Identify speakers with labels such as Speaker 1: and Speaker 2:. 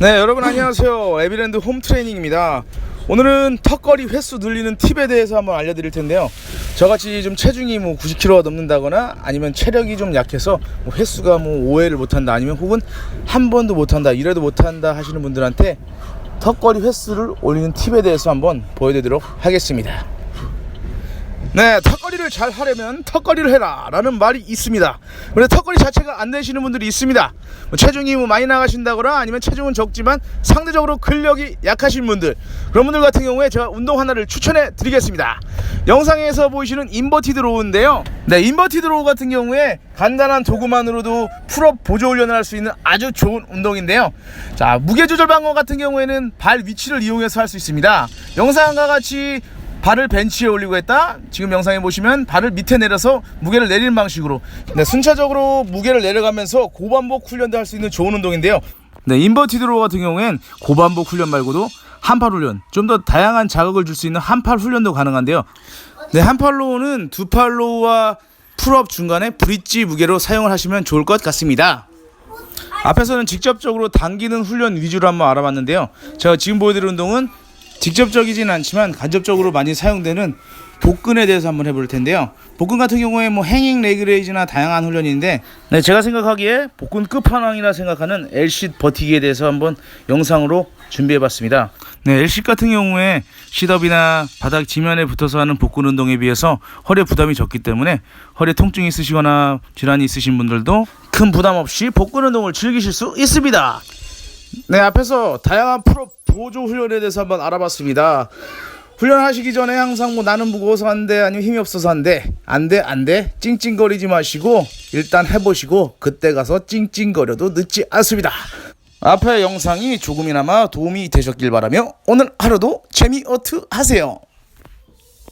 Speaker 1: 네 여러분 안녕하세요. 에비랜드 홈트레이닝입니다. 오늘은 턱걸이 횟수 늘리는 팁에 대해서 한번 알려드릴 텐데요. 저같이 좀 체중이 뭐 90kg가 넘는다거나 아니면 체력이 좀 약해서 뭐 횟수가 뭐 5회를 못한다 아니면 혹은 한 번도 못한다 이래도 못한다 하시는 분들한테 턱걸이 횟수를 올리는 팁에 대해서 한번 보여드리도록 하겠습니다 네, 턱걸이를 잘 하려면 턱걸이를 해라 라는 말이 있습니다. 그런데 턱걸이 자체가 안 되시는 분들이 있습니다. 뭐 체중이 뭐 많이 나가신다거나 아니면 체중은 적지만 상대적으로 근력이 약하신 분들 그런 분들 같은 경우에 제가 운동 하나를 추천해 드리겠습니다. 영상에서 보이시는 인버티드 로우인데요. 네, 인버티드 로우 같은 경우에 간단한 도구만으로도 풀업 보조 훈련을 할 수 있는 아주 좋은 운동인데요. 자, 무게 조절 방법 같은 경우에는 발 위치를 이용해서 할 수 있습니다. 영상과 같이 발을 벤치에 올리고 했다. 지금 영상에 보시면 발을 밑에 내려서 무게를 내리는 방식으로 네, 순차적으로 무게를 내려가면서 고반복 훈련도 할 수 있는 좋은 운동인데요. 네, 인버티드 로 같은 경우엔 고반복 훈련 말고도 한팔 훈련, 좀 더 다양한 자극을 줄 수 있는 한팔 훈련도 가능한데요. 네, 한팔 로우는 두 팔 로우와 풀업 중간에 브릿지 무게로 사용을 하시면 좋을 것 같습니다. 앞에서는 직접적으로 당기는 훈련 위주로 한번 알아봤는데요. 제가 지금 보여드릴 운동은 직접적이진 않지만 간접적으로 많이 사용되는 복근에 대해서 한번 해볼 텐데요. 복근 같은 경우에 뭐 행잉 레그레이즈나 다양한 훈련인데, 네, 제가 생각하기에 복근 끝판왕이라 생각하는 Lsit 버티기에 대해서 한번 영상으로 준비해봤습니다. 네, Lsit 같은 경우에 시덥이나 바닥 지면에 붙어서 하는 복근 운동에 비해서 허리에 부담이 적기 때문에 허리에 통증이 있으시거나 질환이 있으신 분들도 큰 부담 없이 복근 운동을 즐기실 수 있습니다. 네, 앞에서 다양한 프로 보조 훈련에 대해서 한번 알아봤습니다. 훈련하시기 전에 항상 뭐 나는 무거워서 안 돼, 아니면 힘이 없어서 안 돼, 안 돼, 안 돼, 찡찡거리지 마시고 일단 해보시고 그때 가서 찡찡거려도 늦지 않습니다. 앞의 영상이 조금이나마 도움이 되셨길 바라며 오늘 하루도 재미어트 하세요.